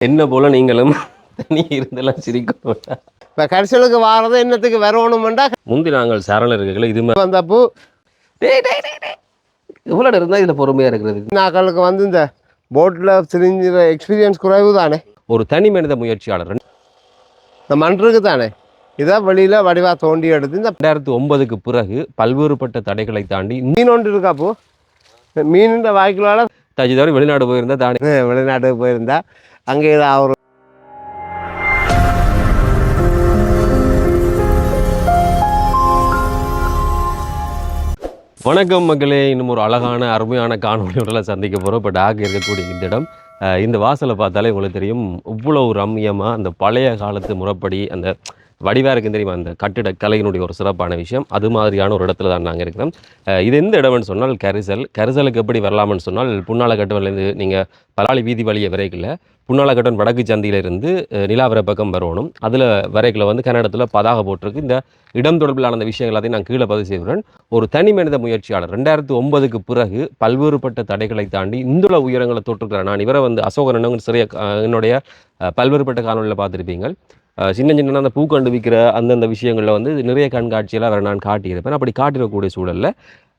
என்ன போல நீங்களும் தனி இருந்தெல்லாம் சிரிக்கணும். இப்போ கரிசலுக்கு வாரது என்னத்துக்கு வரணுமெண்டா முந்தி நாங்கள் சரணர்களை இது மாதிரி வந்தப்போ. இவ்வளோ இருந்தால் இதில் பொறுமையாக இருக்கிறது நாக்களுக்கு வந்து இந்த போட்டில் திரிஞ்சிற எக்ஸ்பீரியன்ஸ் குறைவு தானே ஒரு தனி மனித முயற்சியாளர். இந்த மண்ணுக்கு தானே இதான் வெளியில் வடிவா தோண்டி எடுத்து இந்த ரெண்டாயிரத்தி ஒன்பதுக்கு பிறகு பல்வேறுபட்ட தடைகளை தாண்டி மீன் ஒன்று இருக்காப்போ இந்த மீனுன்ற வாய்க்குள்ளால தஜி தவிர வெளிநாடு போயிருந்தா தானே. வெளிநாட்டுக்கு போயிருந்தா அங்கே அவர் ஒரு வணக்கம் மக்களே. இன்னும் ஒரு அழகான அருமையான காணொலியோட சந்திக்க போகிறோம் இப்போ டாக் இருக்கக்கூடிய இந்த இடம். இந்த வாசலை பார்த்தாலே உங்களுக்கு தெரியும் இவ்வளவு ரம்மியமாக அந்த பழைய காலத்து முறைப்படி அந்த வடிவாக இருக்குன்னு தெரியுமா? அந்த கட்டிட கலையினுடைய ஒரு சிறப்பான விஷயம். அது மாதிரியான ஒரு இடத்துல தான் நாங்கள் இருக்கிறோம். இது எந்த இடம்னு சொன்னால் கரிசல். கரிசலுக்கு எப்படி வரலாம்னு சொன்னால் புன்னால புன்னாலக்கட்டுவிலேருந்து நீங்கள் பலாளி வீதி வழியை விரைக்கல. புன்னாலக்கட்டன் வடக்கு சந்தியிலிருந்து அஹ், நிலாவர பக்கம் வரணும். அதில் வரைக்கில் வந்து கன்னடத்தில் பதாக போட்டிருக்கு. இந்த இடம் தொடர்பிலான அந்த விஷயங்கள் எல்லாத்தையும் நான் கீழே பதிவு செய்கிறேன். ஒரு தனி மனித முயற்சியாளர் ரெண்டாயிரத்து ஒன்பதுக்கு பிறகு பல்வேறுபட்ட தடைகளை தாண்டி இந்துள உயரங்களை தொற்றுக்கிறார் நான் இவரை வந்து அசோகரன் சிறிய என்னுடைய பல்வேறுபட்ட காணொலியில் பார்த்துருப்பீங்க சின்ன சின்ன அந்த பூக்கண்டு விற்கிற அந்தந்த விஷயங்களில் வந்து நிறைய கண்காட்சியெல்லாம் அவரை நான் காட்டியிருப்பேன். அப்படி காட்டிடக்கூடிய சூழலில்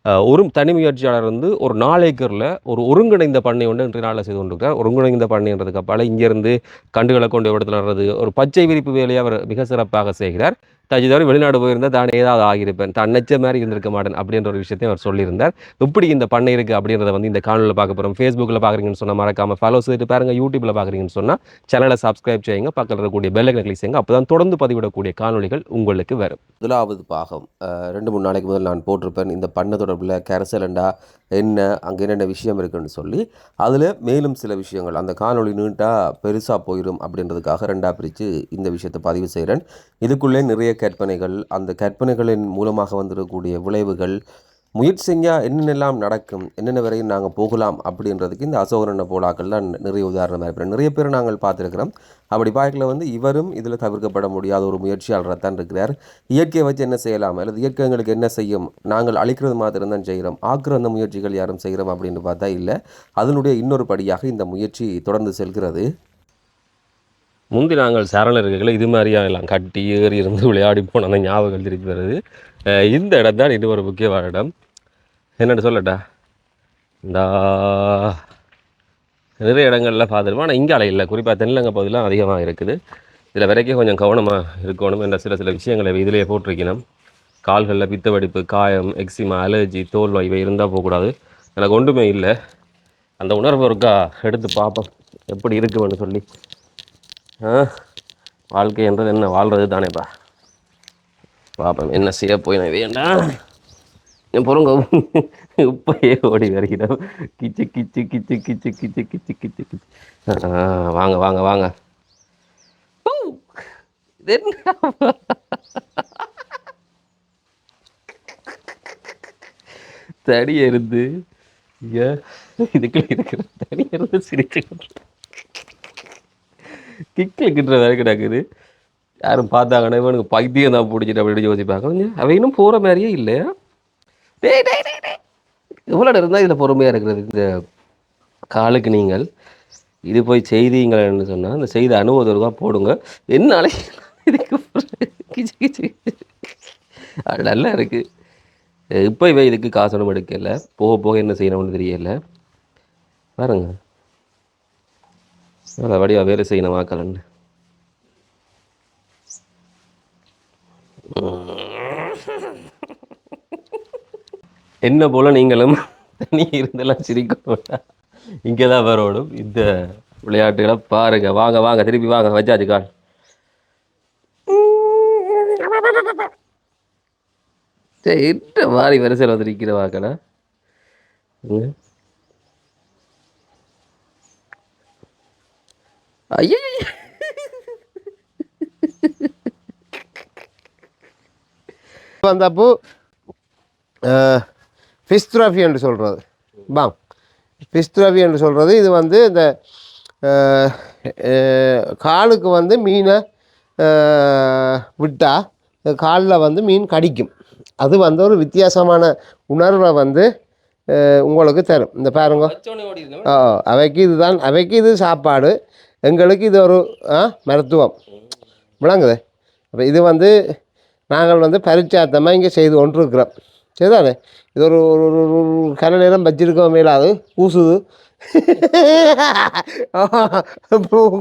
ஒரு தனி முயற்சியாளர் வந்து ஒரு நாலு ஏக்கரில் ஒரு ஒருங்கிணைந்த பண்ணை ஒன்று இன்றைய நாளில் செய்து கொண்டிருக்கிறார். ஒருங்கிணைந்த பண்ணைன்றதுக்கு அப்பால் இங்கேருந்து கண்டுகளை கொண்டு இடத்துல ஒரு பச்சை விரிப்பு வேலையை அவர் மிக சிறப்பாக செய்கிறார். தஜி தவிர வெளிநாடு போயிருந்தால் தான் ஏதாவது ஆகியிருப்பேன். தான் நினைச்ச மாதிரி இருந்திருக்க மாட்டேன் அப்படின்ற ஒரு விஷயத்தையும் அவர் சொல்லியிருந்தார். எப்படி இந்த பண்ணை இருக்குது அப்படின்றத வந்து இந்த காணொலியில் பார்க்க போகிறோம் ஃபேஸ்புக்கில் பார்க்குறீங்கன்னு சொன்னால் மறக்காம ஃபாலோ செய்துட்டு பாருங்கள் யூடியூப்பில் பார்க்குறீங்கன்னு சொன்னால் சேனலை சப்ஸ்கிரைப் செய்யுங்க. பக்கத்தில் இருக்கக்கூடிய பெல் ஐக்கனை கிளிக் செய்யுங்க. அப்போ தான் தொடர்ந்து பதிவிடக்கூடிய காணொலிகள் உங்களுக்கு வரும். முதலாவது பாகம். ரெண்டு மூணு நாளைக்கு முதல் நான் போட்டிருப்பேன். இந்த பண்ண தொடர்பில் கேரசலண்டா என்ன அங்கே என்னென்ன விஷயம் இருக்குன்னு சொல்லி அதில் மேலும் சில விஷயங்கள். அந்த காணொலி நீட்டாக பெருசாக போயிடும் அப்படின்றதுக்காக ரெண்டாக பிரித்து இந்த விஷயத்தை பதிவு செய்கிறேன் இதுக்குள்ளே நிறைய கற்பனைகள் அந்த கற்பனைகளின் மூலமாக வந்துடக்கூடிய விளைவுகள் முயற்சி செஞ்சால் என்னென்னலாம் நடக்கும் என்னென்ன வரையும் நாங்கள் போகலாம் அப்படின்றதுக்கு இந்த அசோகரன போலாக்கள் தான் நிறைய உதாரணமாக இருக்கிறேன் நிறைய பேர் நாங்கள் பார்த்துருக்கிறோம். அப்படி பார்க்கல வந்து இவரும் இதில் தவிர்க்கப்பட முடியாத ஒரு முயற்சியாளராக தான் இருக்கிறார். இயற்கையை வச்சு என்ன செய்யலாம் அல்லது இயற்கை எங்களுக்கு என்ன செய்யும் நாங்கள் அழிக்கிறது மாத்திரம் தான் செய்கிறோம் ஆக்குற அந்த முயற்சிகள் யாரும் செய்கிறோம் அப்படின்னு பார்த்தா இல்லை. அதனுடைய இன்னொரு படியாக இந்த முயற்சி தொடர்ந்து செல்கிறது. முந்தி நாங்கள் சரணர்களை இது மாதிரியா எல்லாம் கட்டி ஏறி இருந்து விளையாடி போன அந்த ஞாபகம் திருப்பி வருது. இந்த இடம் தான் இது ஒரு முக்கியமான இடம். என்னென்னு சொல்லட்டா? இந்த. நிறைய இடங்களில் பார்த்துருப்போம். ஆனால் இங்கே இல்லை. குறிப்பாக தென்னிலங்க பகுதியெலாம் அதிகமாக இருக்குது. இதில் வரைக்கும் கொஞ்சம் கவனமாக இருக்கணும். என்ற சில சில விஷயங்களை இதிலேயே போட்டிருக்கணும். கால்களில் பித்த வெடிப்பு காயம் எக்ஸிமா அலர்ஜி தோல் இவை இருந்தால் போகக்கூடாது. எனக்கு ஒன்றுமே இல்லை. அந்த உணர்வு இருக்கா? எடுத்து பார்ப்போம். எப்படி இருக்குன்னு சொல்லி. வாழ்க்கை என்றது என்ன? வாழ்றது தானேப்பா பாப்பா என்ன செய்ய போய் நான் வேண்டாம் என் பொருங்க இப்பயே ஓடி வருகிறோம். கிச்சு கிச்சு கிச்சு கிச்சு கிச்சு கிச்சு கிச்சு கிச்சு. வாங்க வாங்க வாங்க. இது என்ன? தடி இருந்து இதுக்குள்ள இருக்கிற தடி இருந்து சிரிச்சு கிக்கில் கிட்டுற வரைக்கும் நடக்குது யாரும் பார்த்தாங்கன்னா இவனுக்கு பைத்தியம் தான் பிடிச்சிட்டு அப்படி யோசிப்பாங்க. கொஞ்சம் அவன் இன்னும் போகிற மாதிரியே இல்லையா எவ்வளோ இருந்தால் இதில் பொறுமையாக இருக்கிறது. இந்த காலுக்கு நீங்கள் இது போய் செய்திங்கள்னு சொன்னால் அந்த செய்தி அனுபவம் ரூபா போடுங்க. என்னாலே இதுக்கு கிச்சு கிச்சு அது நல்லா இருக்குது இப்போ இவன் இதுக்கு காசு ஒன்றும் எடுக்கலை. போக போக என்ன செய்யணும்னு தெரியலை. பாருங்கள் அவ்வளோ வடிவா வேலை செய்யணும் வாக்கலன் என்ன போல நீங்களும் தனி இருந்தெல்லாம் சிரிக்கணும் இங்கே தான் வரணும் இந்த விளையாட்டுகளை பாருங்க. வாங்க வாங்க. திருப்பி வாங்க. வச்சாச்சு கால். சரி என்ன மாதிரி வரிசையில் வந்து நிற்கிற ஐயோ ஐயா வந்தப்போ ஃபிஸ்துராஃபி என்று சொல்கிறது பாங் ஃபிஸ்துராஃபி என்று சொல்கிறது இது வந்து இந்த காலுக்கு வந்து மீனை விட்டால் காலில் வந்து மீன் கடிக்கும் அது வந்து ஒரு வித்தியாசமான உணர்வை வந்து உங்களுக்கு தரும் இந்த பாருங்க அவைக்கு இதுதான் அவைக்கு இது சாப்பாடு எங்களுக்கு இது ஒரு மருத்துவம். விளங்குது. அப்போ இது வந்து நாங்கள் வந்து பரிச்சாத்தமாக இங்கே செய்து கொண்டிருக்கிறோம். சரிதானே? இது ஒரு ஒரு ஒரு ஒரு நேரம் வச்சிருக்கோம் மேலாது கூசுது.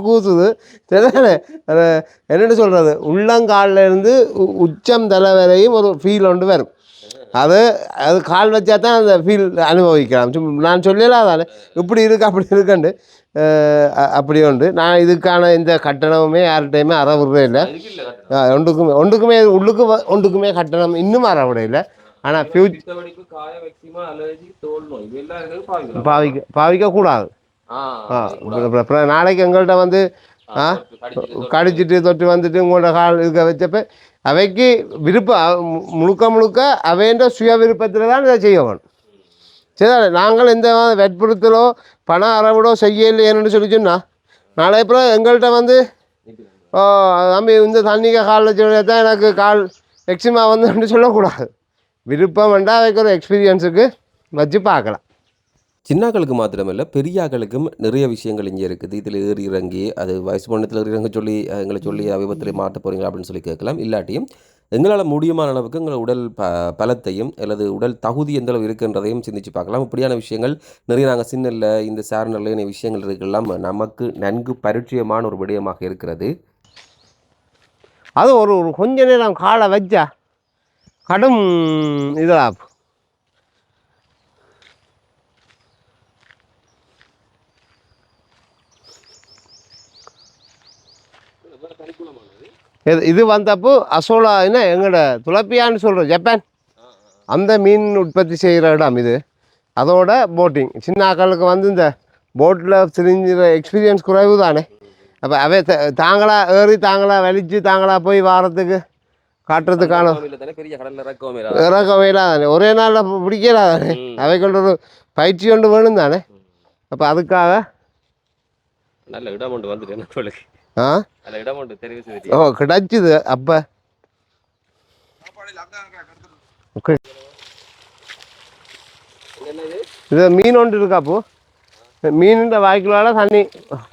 கூசுது. சரிதானே? என்னென்னு சொல்கிறது உள்ளங்கால்ல இருந்து உ- உச்சம் தலை வரையும் ஒரு ஃபீல் ஒன்று வரும். அது அது கால் வச்சா தான் அந்த ஃபீல் அனுபவிக்கலாம். சும்மா நான் சொல்லலாம் தானே இப்படி இருக்கு அப்படி இருக்குண்டு அப்படி உண்டு. நான் இதுக்கான இந்த கட்டணமுமே யார்கிட்டையுமே அறவிடுறே இல்லை. ஒன்றுக்குமே ஒன்றுக்குமே உள்ளுக்கு ஒன்றுக்குமே கட்டணம் இன்னும் அறவிட இல்லை. ஆனால் ஃபியூச் பாவிக்க பாவிக்கக்கூடாது ஆ அப்புறம் நாளைக்கு எங்கள்கிட்ட வந்து ஆ கடிச்சிட்டு தொட்டு வந்துட்டு உங்களோட கால் இருக்க வச்சப்ப அவைக்கு விருப்பம் முழுக்க முழுக்க அவைன்ற சுய விருப்பத்தில் தான் இதை செய்ய வேணும். சரி நாங்கள் எந்த வற்புறுத்தலோ பண அறவிடோ செய்யலையேன்னு சொல்லி சொன்னால் நாளை அப்புறம் எங்கள்கிட்ட வந்து ஓ தம்பி இந்த தண்ணிக்கு கால் வச்சு தான் எனக்கு கால் எக்ஸிமா வந்துன்னு சொல்லக்கூடாது. விருப்பம் வேண்டாம் அதுக்கு ஒரு எக்ஸ்பீரியன்ஸுக்கு வச்சு பார்க்கலாம். சின்னாக்களுக்கு மாத்திரமல்ல பெரியாக்களுக்கும் நிறைய விஷயங்கள் இங்கே இருக்குது. இதில் ஏறி இறங்கி அது வயசு பண்ணத்தில் இறங்க சொல்லி எங்களை சொல்லி விபத்தில் மாட்ட போகிறீங்களா அப்படின்னு சொல்லி கேட்கலாம். இல்லாட்டியும் எங்களால் முடியுமான அளவுக்கு எங்கள் உடல் ப பலத்தையும் அல்லது உடல் தகுதி எந்த அளவு இருக்குன்றதையும் சிந்திச்சு பார்க்கலாம். இப்படியான விஷயங்கள் நிறைய நாங்கள் சின்னல்ல இந்த சேனல்ல நிறைய விஷயங்கள் இருக்கலாம். நமக்கு நன்கு பரிச்சயமான ஒரு விடயமாக இருக்கிறது. அது ஒரு ஒரு கொஞ்ச நேரம் காலை வச்சா கடும் இதா இது இது வந்தப்போ அசோலா என்ன எங்களோட துளப்பியான்னு சொல்கிறோம் ஜப்பான்? அந்த மீன் உற்பத்தி செய்கிற இடம் இது. அதோட போட்டிங் சின்ன ஆக்களுக்கு வந்து இந்த போட்டில் திரிஞ்சிற எக்ஸ்பீரியன்ஸ் குறைவு தானே. அப்போ அவை தாங்களா ஏறி தாங்களா வலிச்சு தாங்களா போய் வாரத்துக்கு காட்டுறதுக்கான பெரிய கடலில் இறக்கவே இறக்கம் தானே. ஒரே நாளில் பிடிக்கலா தானே. அவைகளோட ஒரு பயிற்சி ஒன்று வேணும் தானே. அப்போ அதுக்காக நல்ல இடம் ஒன்று வந்துட்டு ஆ? ஓ கிடைச்சிது அப்போ. இது மீன் ஒன்று இருக்காப்போ மீனுன்ற வாய்க்குள்ளால தண்ணி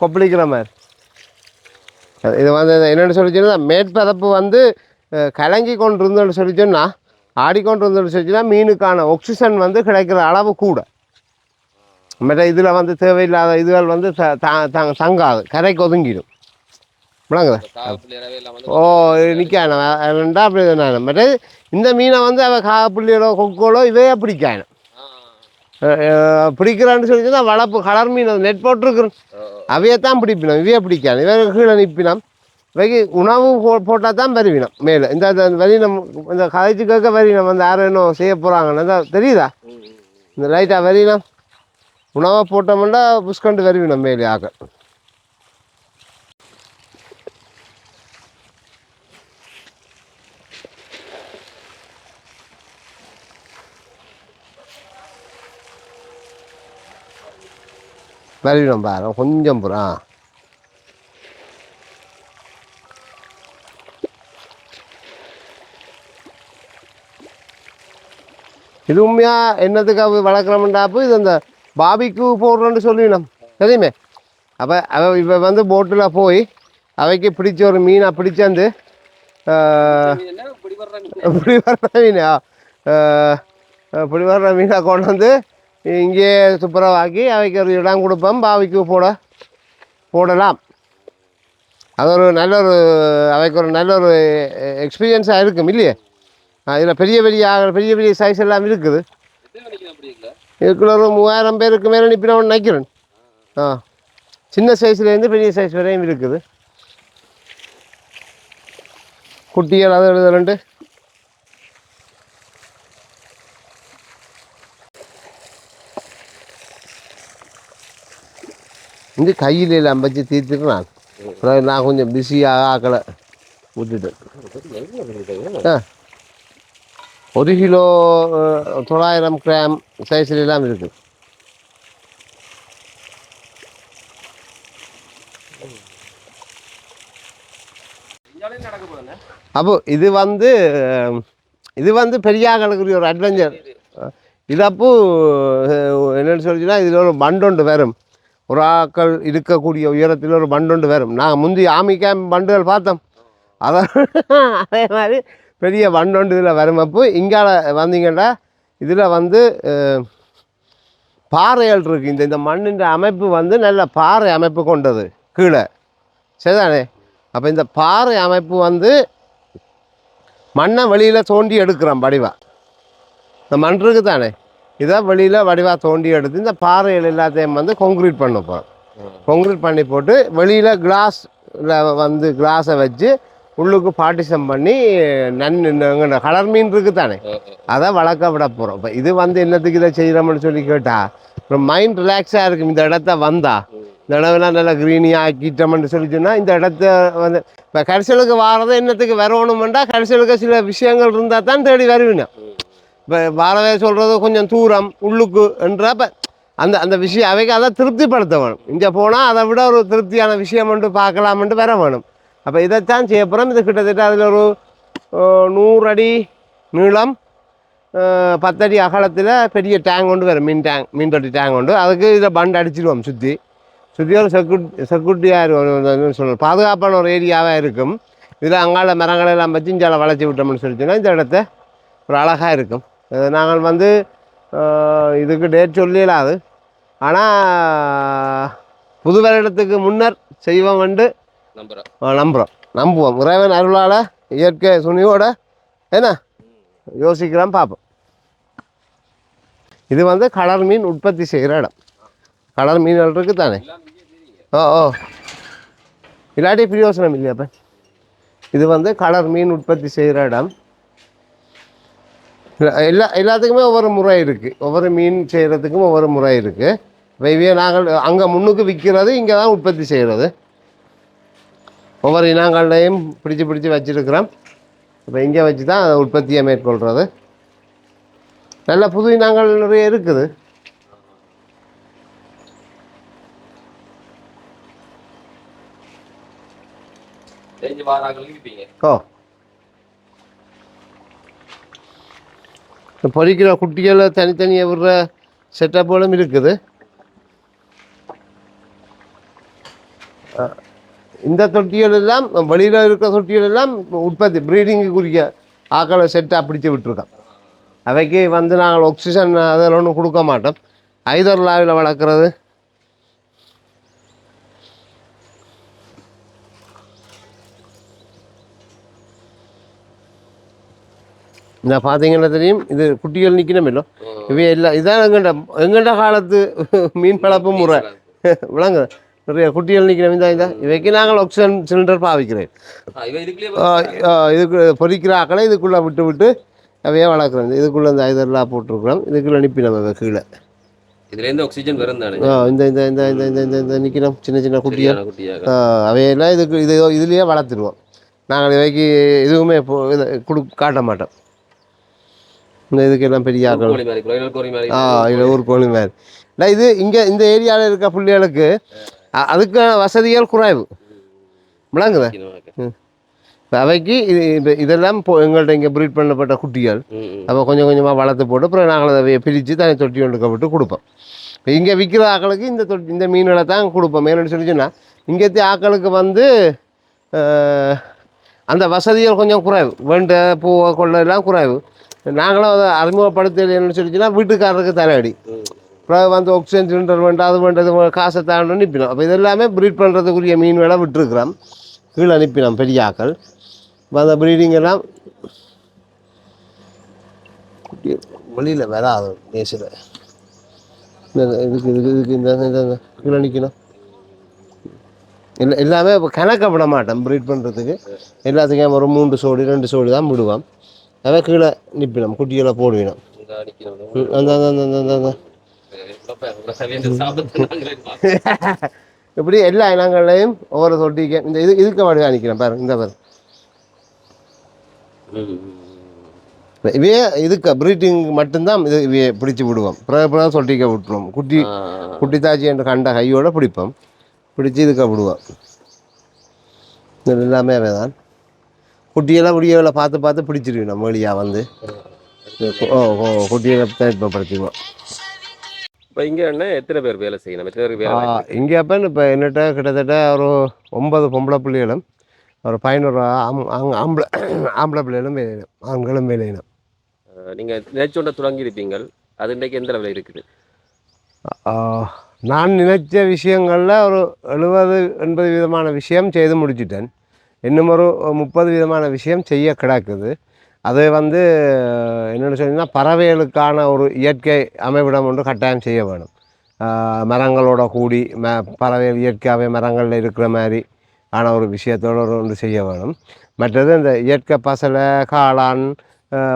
கொப்பளிக்கிற மாதிரி. இது வந்து என்னென்னு சொல்லி சொன்னா மேற்பரப்பு வந்து கலங்கி கொண்டு இருந்தோன்னு சொல்லி சொன்னால் ஆடிக்கொண்டு இருந்தோன்னு சொல்லி சொன்னா மீனுக்கான ஆக்சிஜன் வந்து கிடைக்கிற அளவு கூட. மற்ற இதில் வந்து தேவையில்லாத இதுகள் வந்து தங்காது கரைக்கு ஒதுங்கிடும். விளங்குதா? ஓ நிற்கான ரெண்டா அப்படி தானே மற்ற இந்த மீனை வந்து அவள் காப்புள்ளியோ கொக்கோலோ இவையே பிடிக்கான பிடிக்கிறான்னு சொல்லி சொன்னா வளர்ப்பு கலர் மீன் நெட் போட்டிருக்கிறோம். அவையத்தான் பிடிப்பினோம் இவையே பிடிக்காது. இவைய கீழே நிற்பினோம் இவைக்கு உணவு போ போட்டால் தான் வருவினோம் மேலே. இந்த வரினம் இந்த கதைச்சு கேட்க வரினம் வந்து யாரும் இன்னும் செய்ய போகிறாங்கன்னு இந்த தெரியுதா? இந்த லைட்டாக வரினம் உணவை போட்டோம்னா புஷ்கண்டு வருவினோம் மேலே ஆக. வருவினோம் பாரு கொஞ்சம் புறா இது உண்மையாக என்னத்துக்காக வளர்க்குறோம்டாப்பு இது அந்த பாபிக்கு போடுறோன்னு சொல்லிவினோம் தெரியுமே அப்போ அவ இப்போ வந்து போட்டில் போய் அவைக்கு பிடிச்ச ஒரு மீனை பிடிச்சாந்து இப்படி வர்ற மீனா இப்படி வர்ற மீனை கொண்டு வந்து இங்கே துப்புரவாக்கி அவைக்கு ஒரு இடம் கொடுப்போம். பாவிக்கு போட போடலாம். அது ஒரு நல்ல ஒரு அவைக்கு ஒரு நல்ல ஒரு எக்ஸ்பீரியன்ஸாக இருக்கும் இல்லையே? இதில் பெரிய பெரிய பெரிய பெரிய சைஸ் எல்லாம் இருக்குது. இதுக்குள்ள ஒரு மூவாயிரம் பேருக்கு மேலே நிற்பினவன் நினைக்கிறேன். ஆ சின்ன சைஸ்லேருந்து பெரிய சைஸ் வரையும் இருக்குது. குட்டிகள் அது எழுதலண்டு இங்கே கையில் எல்லாம் வச்சு தீர்த்துட்டு நான் அப்புறம் நான் கொஞ்சம் பிஸியாக ஆக்கலை. விட்டுட்டேன். ஆ. ஒரு கிலோ தொள்ளாயிரம் கிராம் சைஸில் எல்லாம் இருக்குது. அப்போ இது வந்து இது வந்து பெரியாக்களுக்குரிய ஒரு அட்வென்ச்சர் இதப்போ என்னென்னு சொல்லிச்சுன்னா இதில் ஒரு பண்டொண்டு வரும். ஒரு ஆக்கள் இருக்கக்கூடிய உயரத்தில் ஒரு பண்டுண்டு வரும். நாங்கள் முந்தி ஆமி பண்டுகள் பார்த்தோம். அதான் அதே மாதிரி பெரிய பண்டுண்டு இதில் வரும். அப்போ இங்கால வந்தீங்கன்னா இதில் வந்து பாறைகள் இருக்குது இந்த இந்த மண்ணின் அமைப்பு வந்து நல்ல பாறை அமைப்பு கொண்டது கீழே. சரிதானே? அப்போ இந்த பாறை அமைப்பு வந்து மண்ணை வெளியில் தோண்டி எடுக்கிறோம் வடிவா இந்த மண் இருக்குது தானே இதை வெளியில் வடிவா தோண்டி எடுத்து இந்த பாறைகள் எல்லாத்தையும் வந்து கொங்க்ரீட் பண்ண போகிறோம் கொங்க்ரீட் பண்ணி போட்டு வெளியில் கிளாஸ் வந்து கிளாஸை வச்சு உள்ளுக்கு பார்ட்டிஷன் பண்ணி நன் கலர் மீன் இருக்கு தானே? அதை வளர்க்க விட போகிறோம் இப்போ இது வந்து என்னத்துக்கு இதை செய்கிறோம்னு சொல்லி கேட்டா ஒரு மைண்ட் ரிலாக்ஸாக இருக்கும். இந்த இடத்த வந்தா இந்த இடம்லாம் நல்லா க்ரீனியாக ஆக்கிட்டோம்னு சொல்லி சொன்னால் இந்த இடத்த வந்து இப்போ கரிசலுக்கு வாரது என்னத்துக்கு வரணுமெண்டா கரிசலுக்கு சில விஷயங்கள் இருந்தால் தான் தேடி வருவீங்க இப்போ வாரவே சொல்கிறது கொஞ்சம் தூரம் உள்ளுக்கு என்றப்ப அந்த அந்த விஷயம் அவைக்கு அதை திருப்திப்படுத்த வேணும் இங்கே போனால் அதை விட ஒரு திருப்தியான விஷயம் மட்டும் பார்க்கலாம்ன்ட்டு வர வேணும். அப்போ இதைத்தான் செய்ய போகிறோம் இது கிட்டத்தட்ட அதில் ஒரு நூறு அடி நீளம் பத்தடி அகலத்தில் பெரிய டேங்க் கொண்டு வரும் மீன் டேங்க் மீன் தொட்டி டேங்க் கொண்டு அதுக்கு இதை பண்டு அடிச்சிடுவோம் சுற்றி சுற்றி ஒரு செக்யூரிட்டி செக்யூரிட்டியாக சொல்லணும் பாதுகாப்பான ஒரு ஏரியாவாக இருக்கும். இதில் அங்கால மரங்களை எல்லாம் வச்சு இஞ்சால வளைச்சி விட்டோம்னு சொல்லிச்சுன்னா இந்த இடத்த ஒரு அழகாக இருக்கும். நாங்கள் வந்து இதுக்கு டேட் சொல்லிடலாது ஆனால் புது வருடத்துக்கு முன்னர் செய்வோம் வந்து அஹ், நம்புகிறோம் நம்புவோம். இறைவன் அருளால் இயற்கை துணியோட என்ன? யோசிக்கிறோம் பார்ப்போம். இது வந்து கடல் மீன் உற்பத்தி செய்கிற இடம். கடல் மீன்கள் இருக்கு தானே ஓ ஓ. இல்லாட்டி பிரயோசனம் இல்லையா அப்போ? இது வந்து கடல் மீன் உற்பத்தி செய்கிற இடம். இல்ல, எல்லா எல்லாத்துக்குமே ஒவ்வொரு முறை இருக்குது ஒவ்வொரு மீன் செய்கிறதுக்கும் ஒவ்வொரு முறை இருக்குது இப்போ இவைய நாங்கள் அங்கே முன்னுக்கு விற்கிறது இங்கே தான் உற்பத்தி செய்கிறது ஒவ்வொரு இனங்கள்லையும் பிடிச்சு பிடிச்சு வச்சிருக்கிறோம். இப்போ இங்கே வச்சு தான் உற்பத்தியை மேற்கொள்கிறது நல்ல புது இனங்கள் நிறைய இருக்குது. ஓ. இந்த பொறிக்கிற குட்டிகளை தனித்தனியாக விடுற செட்டப்போலும் இருக்குது. இந்த தொட்டிகள் எல்லாம் வெளியில் இருக்கிற தொட்டிகள் எல்லாம் உற்பத்தி ப்ரீடிங்குக்குரிய ஆக்களை செட்டாக பிடிச்சி விட்டுருக்கோம் அவைக்கு வந்து நாங்கள் ஆக்சிஜன் அதெல்லாம் ஒன்றும் கொடுக்க மாட்டோம். ஐதர்லாவில் வளர்க்குறது இந்த பார்த்தீங்கன்னா தெரியும் இது குட்டிகள் நிற்கணும் இல்லை இவை எல்லாம் இதான் எங்கண்ட எங்கண்ட காலத்து மீன் வளர்ப்பு முறை. விளங்கு நிறைய குட்டிகள் நிற்கணும் இந்த இந்த. இவைக்கு நாங்கள் ஆக்சிஜன் சிலிண்டர் பாவிக்கிறேன். இதுக்கு பொறிக்கிற ஆக்களை இதுக்குள்ளே விட்டு விட்டு அவையே வளர்க்குறோம் இதுக்குள்ளே இந்த ஐதர்லாம் போட்டிருக்கிறோம். இதுக்குள்ளே அனுப்பி நம்ம கீழே. இதுல இருந்து ஆக்சிஜன் வரும் இந்த இந்த இந்த இந்த இந்த இந்த இந்த நிற்கிறோம் சின்ன சின்ன குட்டியாக. அவையெல்லாம் இதுக்கு இது இதுலேயே வளர்த்துருவோம். நாங்கள் இவைக்கு எதுவுமே கொடு காட்ட மாட்டோம். இந்த இதுக்கெல்லாம் பெரிய ஆக்கள் ஆ இதில் ஊர் கோழி மாதிரி. இல்லை இது இங்கே இந்த ஏரியாவில் இருக்க பிள்ளைகளுக்கு அதுக்கான வசதிகள் குறைவு. விளங்குதா? ம், இப்போ அவைக்கு இது இது இதெல்லாம் இப்போ எங்கள்கிட்ட இங்கே ப்ரீட் பண்ணப்பட்ட குட்டிகள். அப்போ கொஞ்சம் கொஞ்சமாக வளர்த்து போட்டு அப்புறம் நாங்கள் அதை பிரித்து தனி தொட்டி விட்டு கொடுப்போம். இப்போ இங்கே விற்கிற ஆக்களுக்கு இந்த தொட்டி இந்த மீன்களை தான் கொடுப்போம். ஏன்னு சொல்லி சொன்னால் இங்கேத்தி ஆக்களுக்கு வந்து அந்த வசதிகள் கொஞ்சம் குறைவு. வேண்ட பூ கொள்ள எல்லாம் குறைவு. நாங்களும் அதை அறிமுகப்படுத்தலைன்னு சொல்லிச்சுன்னா வீட்டுக்காரருக்கு தலையடி. அப்புறம் வந்து ஆக்சிஜன் சிலிண்டர் வேண்டாம் அது வேண்டாம் இது காசை தாண்டி அனுப்பினோம் அப்போ இதெல்லாமே ப்ரீட் பண்ணுறதுக்குரிய மீன் வேலை விட்டுருக்குறோம். கீழே அனுப்பினோம் பெரிய ஆக்கள். இப்போ அந்த ப்ரீடிங் எல்லாம் வெளியில் வராது நேசில் இதுக்கு இதுக்கு இதுக்கு இந்த கீழே நிற்கணும் இல்லை எல்லாமே இப்போ கணக்க விட மாட்டேன் ப்ரீட் பண்ணுறதுக்கு எல்லாத்துக்கும் ஒரு மூன்று சோடி ரெண்டு சோடி தான் விடுவோம். அதை கீழே நிற்பினோம் குட்டிகளை போடுவினோம் அந்த அந்த அந்த அந்த. இப்படி எல்லா இனங்கள்லையும் ஒவ்வொரு தொட்டிக்கு இந்த இது இதுக்கு வடிவாக நிற்கிறேன் பாருங்க இந்த பாரு இவையே இதுக்கு ப்ரீட்டிங் மட்டும்தான் இது இவையை பிடிச்சி விடுவோம் பிறகு தொட்டிக்க விட்டுருவோம் குட்டி குட்டி தாச்சி என்று கண்ட கையோட பிடிப்போம் பிடிச்சி இதுக்கு விடுவோம் இது எல்லாமே தான் குட்டியெல்லாம் வீடியோவில் பார்த்து பார்த்து பிடிச்சிருவோம் நம்ம வழியாக வந்து. ஓ ஓ குட்டியை தயாரிப்படுத்திடுவோம் இப்போ இங்கே என்ன எத்தனை பேர் வேலை செய்யணும்? எத்தனை பேருக்கு வேலை? இங்கே அப்போ இப்போ என்னட்ட கிட்டத்தட்ட ஒரு ஒன்பது பொம்பளை பிள்ளைகளும் ஒரு பதினோரு ஆம் ஆம்பளை ஆம்பளை பிள்ளைகளும் வேலையிடும் ஆண்களும் வேலையிடும் அஹ் நீங்க நினைச்சோண்ட தொடங்கி இருப்பீங்கள் அது இன்றைக்கு எந்த லெவலில் இருக்குது? நான் நினைச்ச விஷயங்களில் ஒரு எழுபது எண்பது விதமான விஷயம் செய்து முடிச்சிட்டேன். இன்னும் ஒரு முப்பது விதமான விஷயம் செய்ய கிடக்குது. அது வந்து என்னென்னு சொன்னால் பறவைகளுக்கான ஒரு இயற்கை அமைவிடம் ஒன்று கட்டாயம் செய்ய வேணும். மரங்களோட கூடி ம பறவைகள் இயற்கையாகவே மரங்களில் இருக்கிற மாதிரி ஆன ஒரு விஷயத்தோடு ஒரு ஒன்று செய்ய வேணும். மற்றது இந்த இயற்கை பசலை காளான்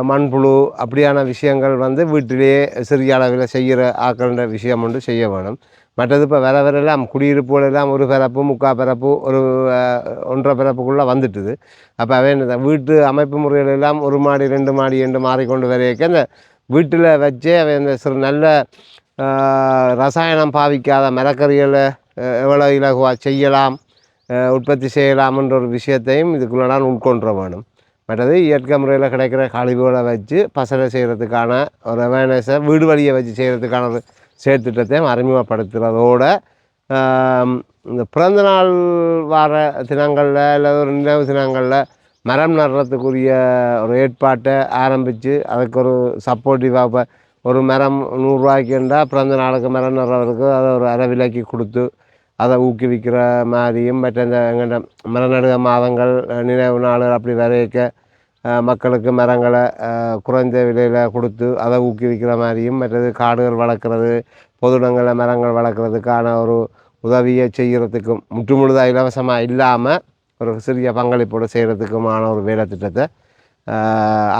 மண்புழு அப்படியான விஷயங்கள் வந்து வீட்டிலேயே சிறிய அளவில் செய்கிற ஆக்கள்ன்ற விஷயம் ஒன்று செய்ய வேணும். மற்றது இப்போ வர வரலாம் குடியிருப்புகள் எல்லாம் ஒரு பிறப்பு முக்கால் பிறப்பு ஒரு ஒன்றரை பிறப்புக்குள்ளே வந்துட்டுது. அப்போ அவை என்ன வீட்டு அமைப்பு முறைகள் எல்லாம் ஒரு மாடி ரெண்டு மாடி என்று மாறிக்கொண்டு வரையக்க அந்த வீட்டில் வச்சே அவை இந்த சிறு நல்ல ரசாயனம் பாவிக்காத மரக்கறிகளை எவ்வளோ இலகுவாக செய்யலாம் உற்பத்தி உற்பத்தி செய்யலாம்ன்ற ஒரு விஷயத்தையும் இதுக்குள்ளே நான் உட்கொண்டு வேணும். மற்றது இயற்கை முறையில் கிடைக்கிற கழிவுகளை வச்சு பசலை செய்கிறதுக்கான ஒரு அவேர்னஸை வீடு வழியை வச்சு செய்கிறதுக்கான ஒரு செயற்திட்டத்தையும் அறிமுகப்படுத்துகிறதோட இந்த பிறந்தநாள் வார தினங்களில் இல்லை ஒரு நினைவு தினங்களில் மரம் நடுறதுக்குரிய ஒரு ஏற்பாட்டை ஆரம்பித்து அதுக்கு ஒரு சப்போர்ட்டிவாக இப்போ ஒரு மரம் நூறுரூவாய்க்குண்டா பிறந்த நாளுக்கு மரம் நடுறவருக்கு அதை ஒரு அரை விலைக்கு கொடுத்து அதை ஊக்குவிக்கிற மாதிரியும் மற்ற இந்த எங்கள்ட மரநடுக மாதங்கள் நினைவு நாள் அப்படி வரைக்க மக்களுக்கு மரங்களை குறைந்த விலையில் கொடுத்து அதை ஊக்குவிக்கிற மாதிரியும் மற்றது காடுகள் வளர்க்குறது பொது இடங்களில் மரங்கள் வளர்க்குறதுக்கான ஒரு உதவியை செய்கிறதுக்கும் முற்றுமுழுதாக இலவசமாக இல்லாமல் ஒரு சிறிய பங்களிப்போடு செய்கிறதுக்குமான ஒரு வேலை திட்டத்தை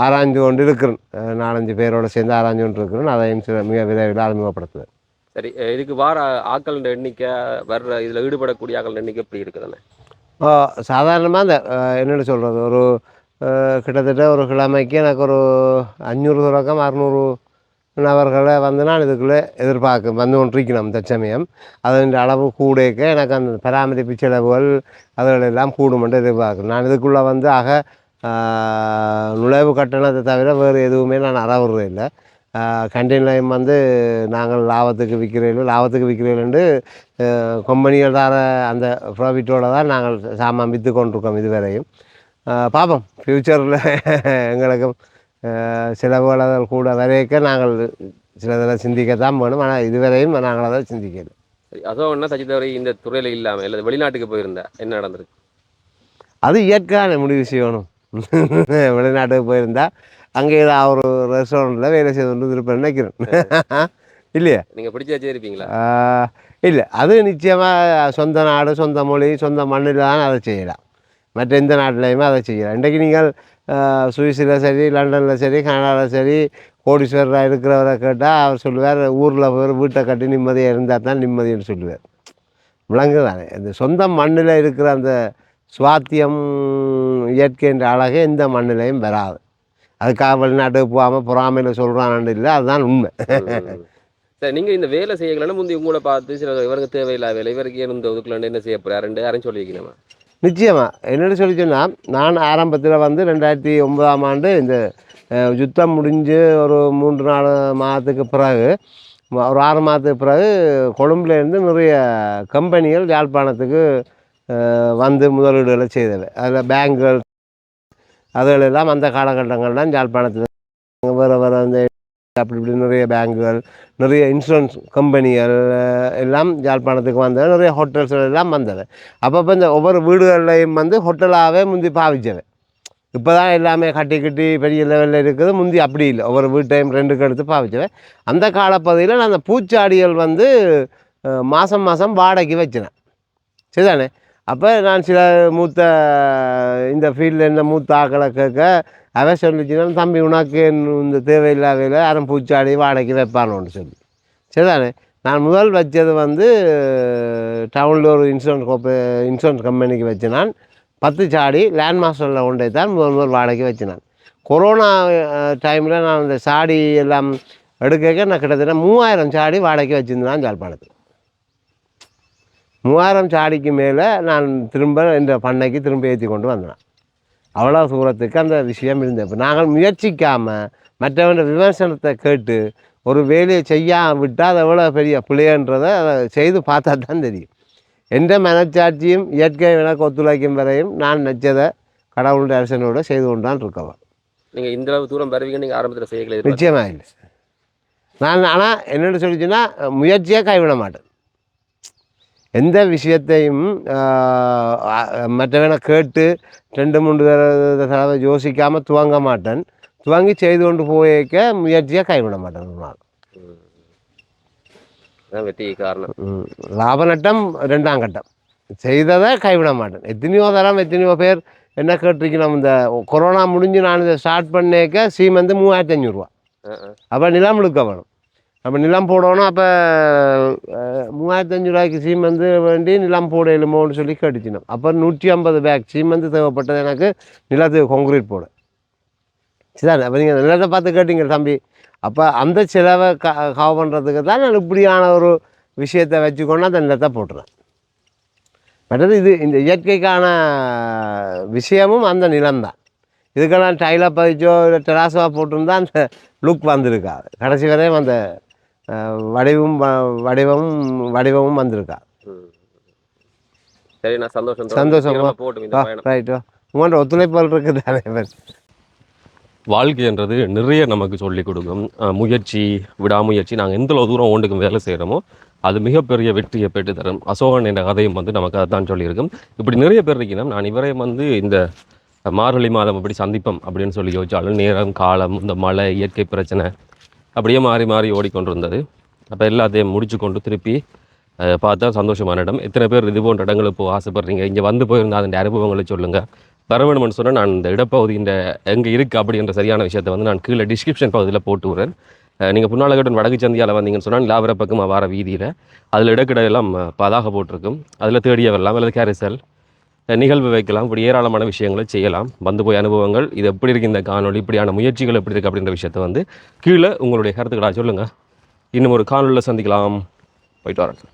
ஆராய்ந்து கொண்டு இருக்கிறேன் நாலஞ்சு பேரோடு சேர்ந்து ஆராய்ஞ்சு கொண்டு இருக்கிறேன் அதையும் சில மிக விரைவில் அறிமுகப்படுத்துவேன் சரி இதுக்கு வார ஆக்கள் எண்ணிக்கை வர்ற இதில் ஈடுபடக்கூடிய ஆக்கள் எண்ணிக்கை எப்படி இருக்குதானே சாதாரணமாக அஹ், என்னென்னு சொல்கிறது ஒரு கிட்டத்தட்ட ஒரு கிழமைக்கு எனக்கு ஒரு அஞ்சூறு தொடக்கம் அறநூறு நபர்களை வந்து நான் இதுக்குள்ளே எதிர்பார்க்க வந்து கொண்டிருக்கணும் தற்சமயம் அதன் அளவு கூடக்க எனக்கு அந்த பராமரிப்பு செலவுகள் அதுகளெல்லாம் கூடுமென்று எதிர்பார்க்கணும் நான் இதுக்குள்ளே வந்து ஆக நுழைவு கட்டணத்தை தவிர வேறு எதுவுமே நான் அறவுறது இல்லை கண்டெய்னரையும் வந்து நாங்கள் லாபத்துக்கு விற்கிறீர்கள் லாபத்துக்கு விற்கிறீர்கள்ண்டு கம்பெனிகள் தர அந்த ப்ராஃபிட்டோடு தான் நாங்கள் சாமான் விற்று கொண்டிருக்கோம் இதுவரையும் பார்ப்போம் ஃப்யூச்சரில் எங்களுக்கும் செலவுகள் கூட வரைக்க நாங்கள் சிலதெல்லாம் சிந்திக்கத்தான் வேணும். ஆனால் இதுவரையும் நாங்கள் அதை சிந்திக்கல. சரி அதோ ஒன்றா தச்சித்தவரை இந்த துறையில் இல்லாமல் இல்லை வெளிநாட்டுக்கு போயிருந்தா என்ன நடந்திருக்கு? அது இயற்கையான முடிவு செய்யணும். வெளிநாட்டுக்கு போயிருந்தா அங்கே ஏதாவது ஒரு ரெஸ்டாரண்ட்டில் வேலை செய்து கொண்டு இருப்பேன் நினைக்கிறேன். இல்லையா? நீங்கள் பிடிச்சி வச்சிருப்பீங்களா இல்லை அது நிச்சயமாக சொந்த நாடு சொந்த மொழி சொந்த மண்ணில் தான் அதை செய்யலாம். மற்ற எந்த நாட்டிலையுமே அதை செய்யலாம் இன்றைக்கு நீங்கள் சுவிஸில் சரி லண்டனில் சரி கனடாவில் சரி கோடீஸ்வரராக இருக்கிறவரை கேட்டால் அவர் சொல்லுவார் ஊரில் போய் வீட்டை கட்டி நிம்மதியாக இருந்தால் தான் நிம்மதின்னு சொல்லுவார். விலங்கு தானே இந்த சொந்த மண்ணில் இருக்கிற அந்த சுவாத்தியம் இயற்கைன்ற அழகே எந்த மண்ணிலையும் வராது. அதுக்காக வெளிநாட்டுக்கு போகாமல் பொறாமையில் சொல்கிறான்னு இல்லை அதுதான் உண்மை. சார் சரி நீங்கள் இந்த வேலை செய்யலாம் முந்தைய உங்களை பார்த்து சில இவருக்கு தேவையில்லாத வேலை இவருக்கு ஏன் இந்த ஒதுக்கலன்னு என்ன செய்ய போறாருன்னு யாரும் சொல்லியிருக்கணுமா நிச்சயமாக என்னென்னு சொல்லி சொன்னால் நான் ஆரம்பத்தில் வந்து ரெண்டாயிரத்தி ஒன்பதாம் ஆண்டு இந்த யுத்தம் முடிஞ்சு ஒரு மூன்று நாலு மாதத்துக்கு பிறகு ஒரு ஆறு மாதத்துக்கு பிறகு கொழும்புலேருந்து நிறைய கம்பெனிகள் யாழ்ப்பாணத்துக்கு வந்து முதலீடுகளை செய்தவை அதில் பேங்குகள் அதுகளெல்லாம் அந்த காலகட்டங்கள்லாம் யாழ்ப்பாணத்தில் வேறு வேறு அந்த அப்படி இப்படி நிறைய பேங்குகள் நிறைய இன்சூரன்ஸ் கம்பெனிகள் எல்லாம் யாழ்ப்பாணத்துக்கு வந்தது நிறைய ஹோட்டல்ஸ் எல்லாம் வந்தவை அப்பப்போ இந்த ஒவ்வொரு வீடுகள்லையும் வந்து ஹோட்டலாகவே முந்தி பாவிச்சவை இப்போ தான் எல்லாமே கட்டி கட்டி பெரிய லெவலில் இருக்குது. முந்தி அப்படி இல்லை. ஒவ்வொரு வீட்டையும் ரெண்டுக்கு எடுத்து பாவிச்சவை அந்த காலப்பகுதியில் நான் அந்த பூச்சாடிகள் வந்து மாதம் மாதம் வாடகைக்கு வச்சினேன். சரிதானே? அப்போ நான் சில மூத்த இந்த ஃபீல்டில் இருந்த மூத்த ஆக்களை கேட்க அவன் சொல்லிச்சுனாலும் தம்பி உனக்கு இந்த தேவையில்லாதையில் அரம் பூச்சாடி வாடகைக்கு வைப்பானோன்னு சொல்லி. சரிதானே? நான் முதல் வச்சது வந்து டவுனில் ஒரு இன்சூரன்ஸ் கோப்ப இன்சூரன்ஸ் கம்பெனிக்கு வச்சினான். நான் பத்து சாடி லேண்ட் மாஸ்டரில் கொண்டே தான் முதல் முதல் வாடகைக்கு வச்சினான். கொரோனா டைமில் நான் அந்த சாடி எல்லாம் எடுக்க நான் கிட்டத்தட்ட மூவாயிரம் சாடி வாடகைக்கு வச்சுருந்தான் ஜாழ்ப்பாணத்தில் மூவாயிரம் சாடிக்கு மேலே நான் திரும்ப இந்த பண்ணைக்கு திரும்ப ஏற்றி கொண்டு வந்தேன். அவ்வளோ தூரத்துக்கு அந்த விஷயம் இருந்தது. இப்போ நாங்கள் முயற்சிக்காமல் மற்றவங்க விமர்சனத்தை கேட்டு ஒரு வேலையை செய்யாம விட்டால் அது எவ்வளோ பெரிய பிள்ளைன்றதை அதை செய்து பார்த்தா தான் தெரியும். எந்த மனச்சாட்சியும் இயற்கை எனக்கு ஒத்துழைக்கும் வரையும் நான் நினச்சதை கடவுளுடைய அரசனோட செய்து கொண்டான் இருக்கவன். நீங்க இந்த அளவு தூரம் வருவீங்க நீங்க ஆரம்பத்துல செய்யல நிச்சயமாக இல்லை நான் ஆனால் என்னென்னு சொல்லிச்சுன்னா முயற்சியே கைவிட மாட்டேன். எந்த விஷயத்தையும் மற்றவனை கேட்டு ரெண்டு மூன்று தடவை யோசிக்காமல் துவங்க மாட்டேன். துவங்கி செய்து கொண்டு போயிருக்க முயற்சியை கைவிட மாட்டேன் ஒரு நாள். அதான் வெற்றி காரணம். லாப நட்டம் ரெண்டாம் கட்டம். செய்ததை கைவிட மாட்டேன். எத்தனையோ தரம் எத்தனையோ பேர் என்ன கேட்டிருக்கணும் இந்த கொரோனா முடிஞ்சு நான் இதை ஸ்டார்ட் பண்ணேக்க சீமெந்து மூவாயிரத்தி அஞ்சூறுரூவா. அப்போ நிலம் இழுக்க வேணும். அப்போ நிலம் போடணும் அப்போ மூவாயிரத்தஞ்சு ரூபாய்க்கு சீமெந்து வேண்டி நிலம் போட எழுமோன்னு சொல்லி கேட்டுச்சினோம். அப்போ நூற்றி ஐம்பது பேக் சீமந்து தேவைப்பட்டது எனக்கு நிலத்துக்கு கான்கிரீட் போட. சரிதான்? அப்போ நீங்கள் நிலத்தை பார்த்து கேட்டீங்க தம்பி. அப்போ அந்த செலவை க கவ பண்ணுறதுக்கு தான் நான் இப்படியான ஒரு விஷயத்தை வச்சுக்கொண்டு அந்த நிலத்தை போட்டுறேன். மற்றது இது இந்த இயற்கைக்கான விஷயமும் அந்த நிலம்தான். இதுக்கெல்லாம் டைலாக பதிச்சோ இல்லை டெராஸாக போட்டிருந்தா அந்த லுக் வந்திருக்காது. கடைசி வரையும் அந்த வடிவும் வ- வடிவமும் வடிவமும் வந்திருக்கா. சரி நான் சந்தோஷம் சந்தோஷம். பயணம். ரைட்டோ உங்களோட ஒத்துழைப்புகள் இருக்குது தானே பேர். வாழ்க்கைன்றது நிறைய நமக்கு சொல்லிக் கொடுக்கும். முயற்சி விடாமுயற்சி. நாங்கள் எந்த தூரம் ஓண்டுக்கும் வேலை செய்கிறோமோ அது மிகப்பெரிய வெற்றியை பெற்று தரும். அசோகன் என்ற கதையும் வந்து நமக்கு அதான் சொல்லியிருக்கும். இப்படி நிறைய பேர் இருக்கணும் நான் இவரையும் வந்து இந்த மார்கழி மாதம் இப்படி சந்திப்போம் அப்படின்னு சொல்லி யோசிச்சாலும் நேரம் காலம் இந்த மழை இயற்கை பிரச்சனை அப்படியே மாறி மாறி ஓடிக்கொண்டிருந்தது. அப்போ எல்லாத்தையும் முடிச்சு கொண்டு திருப்பி பார்த்தா சந்தோஷமான இடம். எத்தனை பேர் இது போன்ற இடங்களுக்கு போக ஆசைப்படுறீங்க. இங்கே வந்து போயிருந்தா அதன் அனுபவங்களை சொல்லுங்கள் வரவேணும்னு சொன்னால் நான் இந்த இடப்பகுதி இந்த எங்கே இருக்குது அப்படின்ற சரியான விஷயத்தை வந்து நான் கீழே டிஸ்கிரிப்ஷன் பகுதியில் போட்டு விடுறேன். நீங்கள் புன்னாலகட்டன் வடக்கு சந்தியால் வந்தீங்கன்னு சொன்னால் லாவர பக்கமாக வார வீதியில். அதில் இடக்கிடையெல்லாம் பதாக போட்டிருக்கும். அதில் தேடிய வரலாம் அல்லது கேரிசல் நிகழ்வு வைக்கலாம் இப்படி ஏராளமான விஷயங்களை செய்யலாம். வந்து போய் அனுபவங்கள் இது எப்படி இருக்குது இந்த காணொளி இப்படியான முயற்சிகள் எப்படி இருக்குது அப்படின்ற விஷயத்தை வந்து கீழே உங்களுடைய கருத்துக்களாக சொல்லுங்கள் இன்னும் ஒரு காணொலியில் சந்திக்கலாம். போயிட்டு வரேன்.